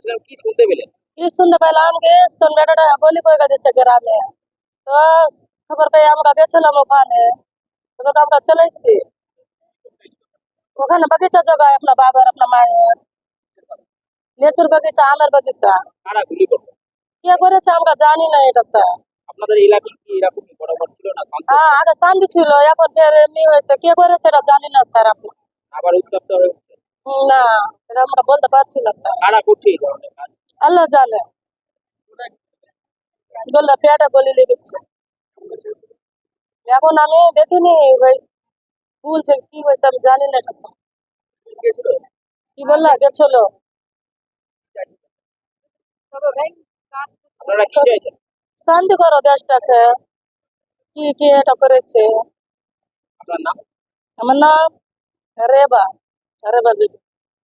বলছিলাম কি শুনতে পেলেন কি শুনতে পেলাম কি সন্ধ্যাটা গলি করে দিছে গ্রামে। তো খবর পেয়ে আমরা গেছিলাম ওখানে। এবার আমরা চলে এসেছি। ওখানে বাগিচা জগায় আপনার বাবার আপনার মায়ের। লেচুর বাগিচা আমের বাগিচা। কারা গুলি করল? কে করেছে আমরা জানি না এটা স্যার। আপনাদের এলাকায় কি এরকম বরাবর ছিল না শান্ত হ্যাঁ আগে শান্তি ছিল এখন ফের এমনি হয়েছে। কে করেছে এটা জানি না স্যার আপনি। আবার উত্তপ্ত হয়ে না। এটা আমরা বলতে পারছি না স্যার। কারা করছে এই ধরনের কাজ? আল্লাহ জানে। গলা পেয়াটা গলি লেগেছে এখন আমি দেখিনি ওই বলছে কি হয়েছে আমি জানি না এটা স্যার। কি বললা? গেছিল। শান্তি করো দেশটাকে। কি কি এটা করেছে? আমার নাম রেবা। রেবা বিবি।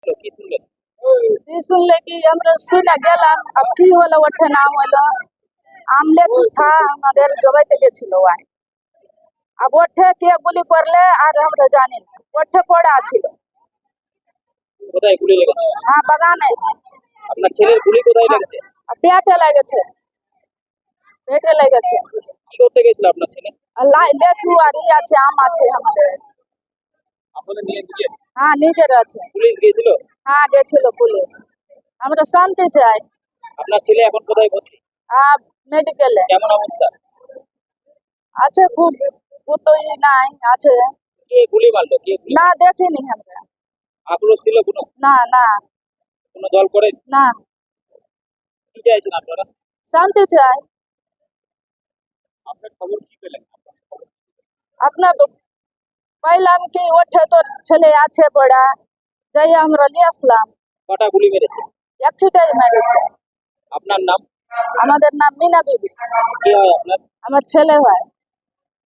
আসলো কি শুনলেন কি শুনলে কি আমরা শুনে গেলাম আর কি আমাদের জবাই থেকে ছিল ওয়াই আর ওঠে কে গুলি করলে আর আমরা জানি ছিল কোথায় গুলি লেগেছে হ্যাঁ বাগানে আপনার আছে আম আছে আমাদের আপনাদের নিয়ে গিয়ে হ্যাঁ নিজের আছে। পুলিশ গিয়েছিল? হ্যাঁ গেছিল পুলিশ। আমরা শান্তি চাই। আপনার ছেলে এখন কোথায় ভর্তি? আর মেডিকেলে কেমন অবস্থা? আছে খুব গুতোই নাই আছে। কে গুলি মারলো? কে না দেখিনি আমরা। আক্রোশ ছিল কোনো? না না। কোনো দল করে? না। কি চাইছেন আপনারা? শান্তি চাই। আপনার খবর কি পেলেন? পাইলাম কি ওঠে তোর ছেলে আছে পড়া। যাই আমরা নিয়ে আসলাম। কটা গুলি মেরেছে? একটিটাই মেরেছে। আপনার নাম? আমাদের নাম মিনা বিবি। কি হয় আপনার? আমার ছেলে হয়।